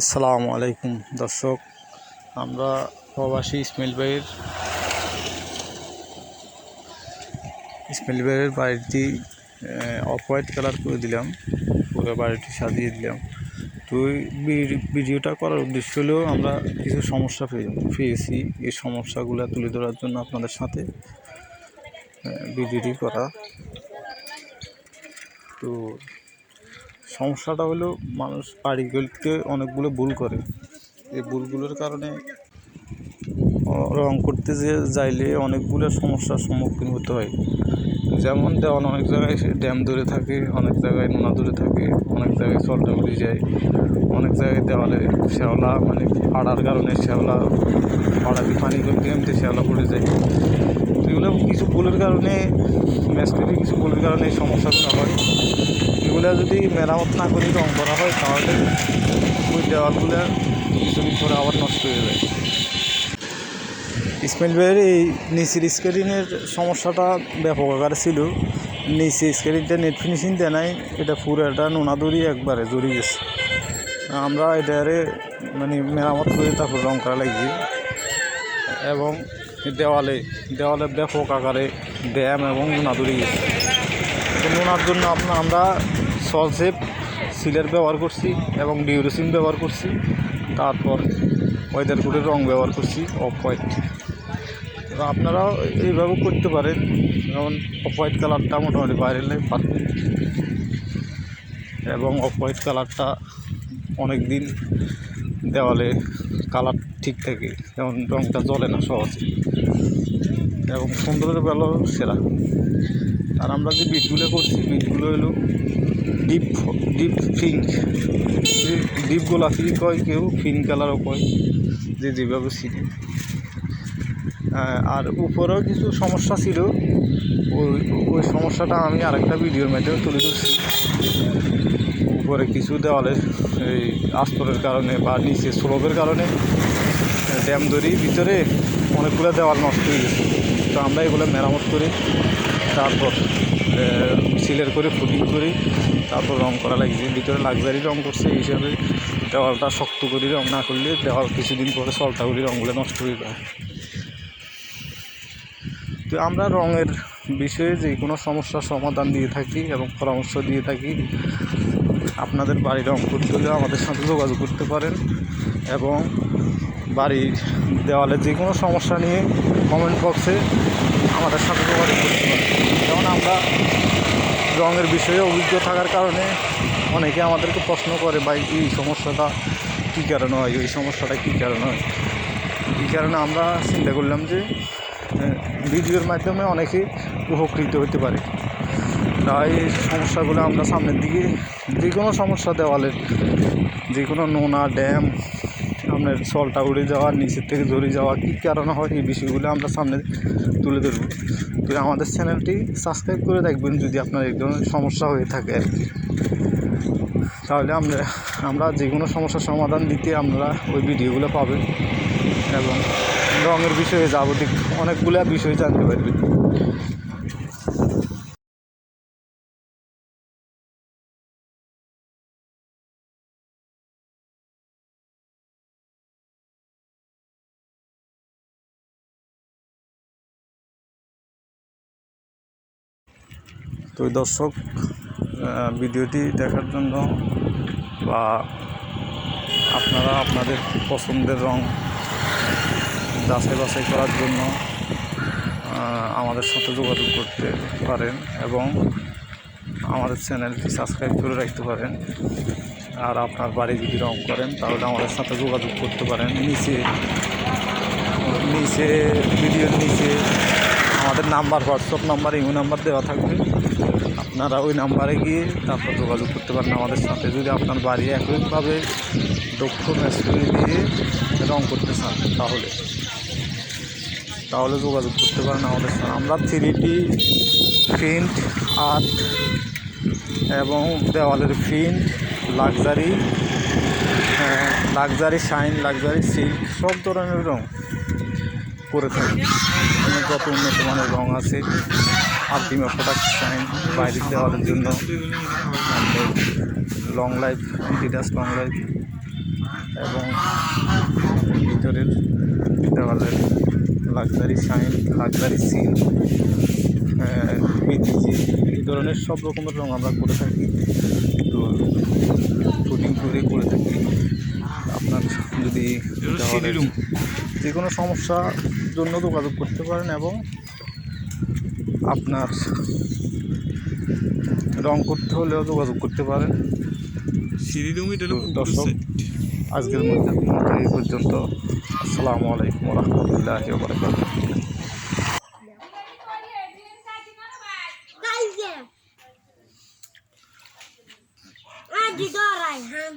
আসসালামু আলাইকুম, দর্শক। আমরা প্রবাসী ইসমাইল ভাইয়ের ইসমাইল ভাইয়ের বাড়িটি অফ হোয়াইট কালার করে দিলাম, পুরো বাড়িটি সাজিয়ে দিলাম। তো ভিডিওটা করার উদ্দেশ্য হলেও আমরা কিছু সমস্যা পেয়ে পেয়েছি। এই সমস্যাগুলো তুলে ধরার জন্য আপনাদের সাথে ভিডিওটি করা। তো সমস্যাটা হলো মানুষ বাড়িগুলিতে অনেকগুলো ভুল করে। এই ভুলগুলোর কারণে রং করতে যে যাইলে অনেকগুলো সমস্যার সম্মুখীন হতে হয়। যেমন দেওয়াল অনেক জায়গায় ড্যাম ধরে থাকে, অনেক জায়গায় নোনা দূরে থাকে, অনেক জায়গায় চলটা উড়ে যায়, অনেক জায়গায় দেওয়ালে শ্যাওলা মানে ফাড়ার কারণে শ্যাওলা দিয়ে পানি করতে এমনি শ্যাওলা পড়ে যায়। এগুলো কিছু ভুলের কারণে ম্যাস্ট্রিতে কিছু ভুলের কারণে এই সমস্যাগুলো হয়। এগুলো যদি মেরামত না করে রং করা হয়, তাহলে ওই দেওয়ালগুলো কিছুদিন পরে আবার নষ্ট হয়ে যায়। ইসমাইল ভাইয়ের এই নিচের স্ক্রিনের সমস্যাটা ব্যাপক আকারে ছিল। নিচে স্ক্রিনটা নেট ফিনিশিং দেয় নাই, এটা পুরো একটা নোনা দড়ি একবারে জড়িয়ে গেছে। আমরা এটারে মানে মেরামত করে তারপর রং করা লাগছে এবং দেওয়ালে দেওয়ালে ব্যাপক আকারে ড্যাম এবং নোনা দড়ি গেছে নোনার জন্য আপনার আমরা সলসেপ সিলের ব্যবহার করছি এবং ডিউরেসিন ব্যবহার করছি। তারপর ওয়েদার কোডের রং ব্যবহার করছি অফ হোয়াইট আপনারাও এইভাবে করতে পারেন, যেমন অফ হোয়াইট কালারটা মোটামুটি বাইরে পারফেক্ট এবং অফ হোয়াইট কালারটা অনেক দিন দেওয়ালে কালার ঠিক থাকে, যেমন রংটা জ্বলে না সহজে। এবং সুন্দরের বেলাও সেরা। আর আমরা যে বিটগুলো করছি বিটগুলো হলো ডিপ ডিপ পিঙ্ক ডিপ গোলাপি কয় কেউ পিঙ্ক কালারও কয়, যে যেভাবে চিনি। আর উপরেও কিছু সমস্যা ছিল, ওই ওই সমস্যাটা আমি আরেকটা ভিডিওর মাধ্যমে তুলে ধরছি। উপরে কিছু দেওয়ালের এই আস্তরের কারণে বা নিচে স্লোপের কারণে ড্যাম দড়ি ভিতরে অনেকগুলো দেওয়াল নষ্ট হয়ে গেছে। তো আমরা এগুলো মেরামত করি, তারপর সিলের করে, ফুটিং করি, তারপর রং করা লাগছে ভিতরে লাক্সারি রং করছে, এই হিসাবে দেওয়ালটা শক্ত করে রং না করলে দেওয়াল কিছুদিন পরে সলটা করে রঙগুলো নষ্ট হয়ে যায়। তো আমরা রঙের বিষয়ে যে কোনো সমস্যার সমাধান দিয়ে থাকি এবং পরামর্শ দিয়ে থাকি, আপনাদের বাড়ি রং করতে হলে আমাদের সাথে যোগাযোগ করতে পারেন এবং বাড়ির দেওয়ালে যে কোনো সমস্যা নিয়ে কমেন্ট বক্সে আমাদের সাথে যোগাযোগ করতে পারেন। যেমন আমরা রঙের বিষয়ে অভিজ্ঞ থাকার কারণে অনেকে আমাদেরকে প্রশ্ন করে, ভাই, এই সমস্যাটা কী কারণে হয়? এই সমস্যাটা কী কারণে হয়? এই কারণে আমরা চিন্তা করলাম যে ভিডিওর মাধ্যমে অনেকে উপকৃত হতে পারে। তাই সমস্যাগুলো আমরা সামনের দিকে যে কোনো সমস্যা দেওয়ালের, যে কোনো নোনা, ড্যাম আপনার সলটা উড়ে যাওয়া, নিচের থেকে ঝরে যাওয়া, কী কারণে হয় এই বিষয়গুলো আমরা সামনে তুলে ধরব। তো আমাদের চ্যানেলটি সাবস্ক্রাইব করে রাখবেন যদি আপনার এই ধরনের সমস্যা হয়ে থাকে আর কি। তাহলে আমরা আমরা যে কোনো সমস্যার সমাধান দিতে আমরা ওই ভিডিওগুলো পাবেন এবং রঙের বিষয়ে যাবতীয় অনেকগুলো বিষয় জানতে পারবেন। তো দর্শক ভিডিওটি দেখার জন্য বা আপনারা আপনাদের পছন্দের রং যাচাই বাছাই করার জন্য আমাদের সাথে যোগাযোগ করতে পারেন এবং আমাদের চ্যানেলটি সাবস্ক্রাইব করে রাখতে পারেন। আর আপনার বাড়ি যদি রং করেন, তাহলে আমাদের সাথে যোগাযোগ করতে পারেন। নিচে নিচে, ভিডিওর নিচে আমাদের number, WhatsApp number, imo number দেওয়া থাকবে। আপনারা ওই নাম্বারে গিয়ে তারপর যোগাযোগ করতে পারেন আমাদের সাথে। যদি আপনার বাড়ি একইভাবে দক্ষ মেসরি দিয়ে রং করতে চান, তাহলে। তাহলে যোগাযোগ করতে পারেন আমাদের সাথে। আমরা থ্রি ডি প্রিন্ট, আর্ট এবং দেওয়ালের print, luxury luxury shine, luxury silk, সব ধরনের রং করে থাকি। যত উন্নত মানের রং আছে। আলটিমা প্রোডাক্ট শাইন বাইরের দেওয়ালের জন্য। Long life antidust long life এবং ভিতরের দেওয়ালের লাক্সারি শাইন লাক্সারি সিল বিটিজি এই ধরনের সব রকমের রঙ আমরা করে থাকি। তো শুটিং করে করে থাকি। আপনার যদি যে কোনো সমস্যার জন্য যোগাযোগ করতে পারেন এবং আপনার রং করতে হলেও যোগাযোগ করতে পারেন। দর্শক আজকের মধ্যে এই পর্যন্ত। আসসালামু আলাইকুম রহমতুল্লাহ বরকাত কালকে আজ ডরাই হ্যাঁ